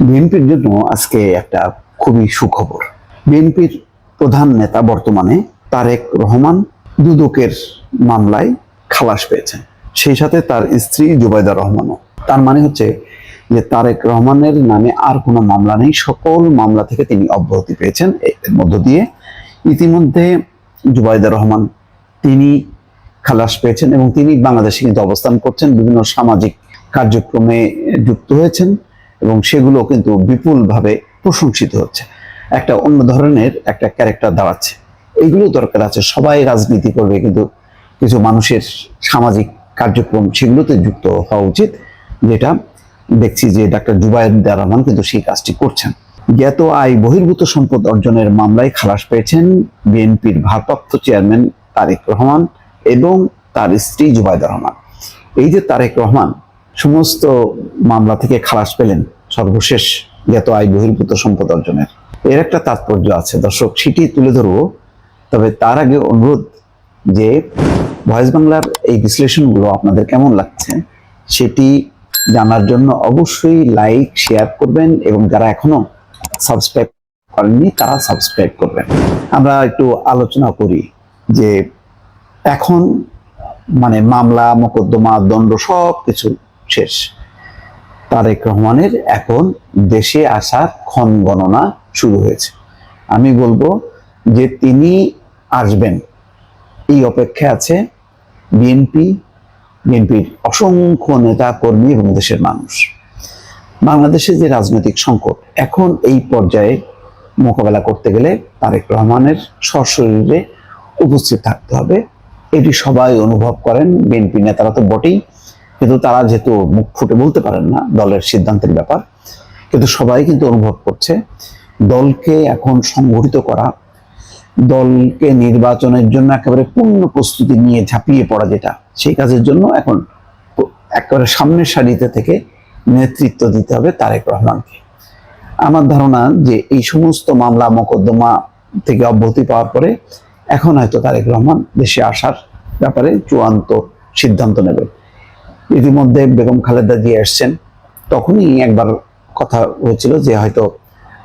বিএনপির জন্য আজকে একটা খুবই সুখবর। বিএনপির প্রধান নেতা বর্তমানে তারেক রহমান দুদকের মামলায় খালাস পেয়েছেন। সেই সাথে তার স্ত্রী জুবাইদা রহমানও। তার মানে হচ্ছে যে তারেক রহমানের নামে আর কোনো মামলা নেই। সকল মামলা থেকে তিনি অব্যাহতি পেয়েছেন। এর মধ্য দিয়ে ইতিমধ্যে জুবাইদা রহমান তিনি খালাস পেয়েছেন এবং তিনি বাংলাদেশে কিন্তু অবস্থান করছেন। বিভিন্ন সামাজিক কার্যক্রমে যুক্ত হয়েছেন। এবং সেগুলো কিন্তু বিপুলভাবে প্রশংসিত হচ্ছে। একটা অন্য ধরনের একটা ক্যারেক্টার দাঁড়াচ্ছে এইগুলো দরকার আছে। সবাই রাজনীতি করবে কিন্তু কিছু মানুষের সামাজিক কার্যক্রম সেগুলোতে যুক্ত হওয়া উচিত। যেটা দেখছি যে ডাক্তার জুবাইর রহমান কিন্তু সেই কাজটি করছেন। জ্ঞাত আয় বহির্ভূত সম্পদ অর্জনের মামলায় খালাস পেয়েছেন বিএনপির ভারপ্রাপ্ত চেয়ারম্যান তারেক রহমান এবং তার স্ত্রী জুবাইদা রহমান। এই যে তারেক রহমান সমস্ত মামলা থেকে খালাস পেলেন সর্বশেষ জ্ঞাত আয় বহির্ভূত সম্পদ অর্জনের। এর একটা তাৎপর্য আছে। দর্শক, সেটি তুলে ধরবো। তবে তার আগে অনুরোধ যে ভয়েস বাংলার এই বিশ্লেষণগুলো আপনাদের কেমন লাগছে, সেটি জানার জন্য অবশ্যই লাইক, শেয়ার করবেন এবং যারা এখনও সাবস্ক্রাইব করেননি, তারা সাবস্ক্রাইব করবেন। আমরা একটু আলোচনা করি যে এখন মানে মামলা, মোকদ্দমা, দণ্ড সব কিছু শেষ। তারেক রহমানের এখন দেশে আসার ক্ষণ গণনা শুরু হয়েছে। আমি বলব যে তিনি আসবেন। এই অপেক্ষা আছে বিএনপি। বিএনপির অসংখ্য নেতা, কর্মী এবং দেশের মানুষ। বাংলাদেশের যে রাজনৈতিক সংকট, এখন এই পর্যায়ে মোকাবেলা করতে গেলে তারেক রহমানের সশরীরে উপস্থিত থাকতে হবে। এটি সবাই অনুভব করেন। বিএনপি নেতারা তো বটেই। কিন্তু তারা যেহেতু মুখ ফুটে বলতে পারেন না দলের সিদ্ধান্তের ব্যাপার, কিন্তু সবাই কিন্তু অনুভব করছে দলকে এখন সংগঠিত করা, দলকে নির্বাচনের জন্য একেবারে পূর্ণ প্রস্তুতি নিয়ে ঝাঁপিয়ে পড়া যেটা, সেই কাজের জন্য এখন একেবারে সামনের সারিতে থেকে নেতৃত্ব দিতে হবে তারেক রহমানকে। আমার ধারণা যে এই সমস্ত মামলা মোকদ্দমা থেকে অব্যাহতি পাওয়ার পরে এখন হয়তো তারেক রহমান দেশে আসার ব্যাপারে চূড়ান্ত সিদ্ধান্ত নেবে। ইতিমধ্যে বেগম খালেদা দিয়ে এসছেন। তখনই একবার কথা হয়েছিল যে হয়তো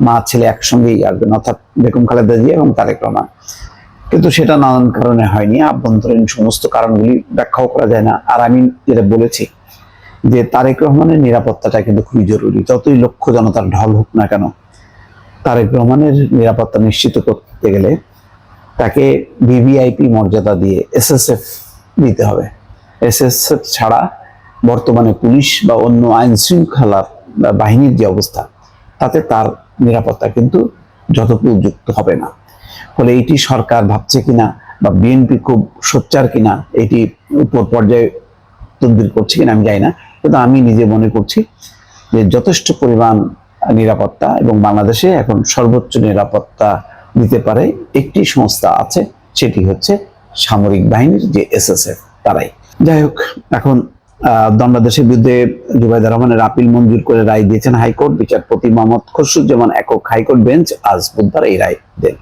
মা, ছেলে একসঙ্গেই আসবেন, অর্থাৎ বেগম খালেদা জিয়া এবং তারেক রহমান। কিন্তু সেটা নানান কারণে হয়নি, আভ্যন্তরীণ সমস্ত কারণগুলি ব্যাখ্যাও করা যায় না। আর আমি যেটা বলেছি যে তারেক রহমানের নিরাপত্তাটা কিন্তু খুবই জরুরি। যতই লক্ষ্য জনতার ঢল হোক না কেন, তারেক রহমানের নিরাপত্তা নিশ্চিত করতে গেলে তাকে ভিভিআইপি মর্যাদা দিয়ে এসএসএফ দিতে হবে। এসএসএফ ছাড়া বর্তমানে পুলিশ বা অন্য আইন শৃঙ্খলা বাহিনীর যে অবস্থা, তাতে তার নিরাপত্তা কিন্তু যুক্ত হবে না। ফলে এটি সরকার ভাবছে কিনা বা বিএনপি খুব সোচ্চার কিনা এটি উপর পর্যায়ে তদবির করছে কিনা আমি জানি না। কিন্তু আমি নিজে মনে করছি যে যথেষ্ট পরিমাণ নিরাপত্তা এবং বাংলাদেশে এখন সর্বোচ্চ নিরাপত্তা দিতে পারে একটি সংস্থা আছে, সেটি হচ্ছে সামরিক বাহিনীর যে এসএসএফ, তারাই। যাই হোক, এখন দণ্ডাদেশের বিরুদ্ধে জুবাইদা রহমানের আপিল মঞ্জুর করে রায় দিয়েছেন হাইকোর্ট। বিচারপতি মোহাম্মদ খসরুজ্জামান একক হাইকোর্ট বেঞ্চ আজ বুধবার এই রায় দেন।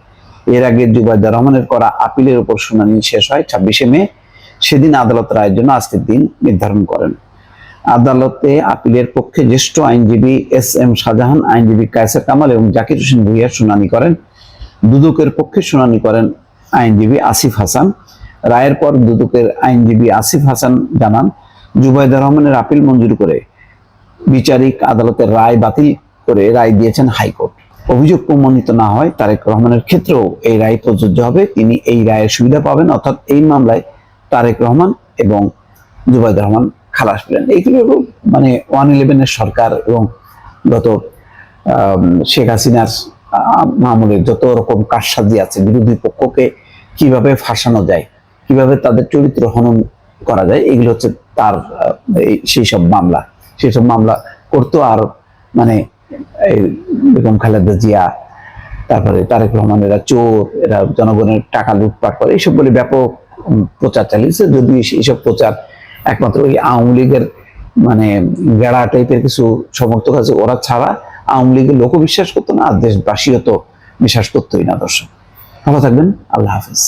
এর আগে জুবাইদা রহমানের করা আপিলের উপর শুনানি শেষ হয় ছাব্বিশে মে। সেদিন আদালত রায়ের জন্য আজকের দিন নির্ধারণ করেন। আদালতে আপিলের পক্ষে জ্যেষ্ঠ আইনজীবী এস এম শাহজাহান, আইনজীবী কায়সার কামাল এবং জাকির হোসেন ভুইয়া শুনানি করেন। দুদকের পক্ষে শুনানি করেন আইনজীবী আসিফ হাসান। রায়ের পর দুদকের আইনজীবী আসিফ হাসান জানান জুবাইদা রহমানের আপিল মঞ্জুর করে বিচারিক আদালতের রায় বাতিল করে রায় দিয়েছেন হাইকোর্ট। অভিযোগ প্রমাণিত না হয় তারেক রহমানের ক্ষেত্রেও এই রায় প্রযোজ্য হবে। তিনি এই রায়ের সুবিধা পাবেন অর্থাৎ এই মামলায় তারেক রহমান এবং জুবাইদা রহমান খালাস পেলেন। এইগুলো মানে ওয়ান ইলেভেনের সরকার এবং গত শেখ হাসিনার আম, আমলের যত রকম কারসাজি আছে বিরোধী পক্ষকে কীভাবে ফাঁসানো যায় কীভাবে তাদের চরিত্র হনন করা যায় এগুলো হচ্ছে তার সেই সব মামলা সেই সব মামলা করতো আর মানে বেগম খালেদা জিয়া, তারপরে তারেক রহমান এরা চোর, এরা জনগণের টাকা লুটপাট করে, এইসব বলে ব্যাপক প্রচার চালিয়েছে। যদি এইসব প্রচার একমাত্র ওই আওয়ামী লীগের মানে গেড়া টাইপের কিছু সমর্থক আছে, ওরা ছাড়া আওয়ামী লীগের লোকও বিশ্বাস করতো না, আর দেশবাসীও তো বিশ্বাস করতোই না, দর্শক। ভালো থাকবেন, আল্লাহ হাফিজ।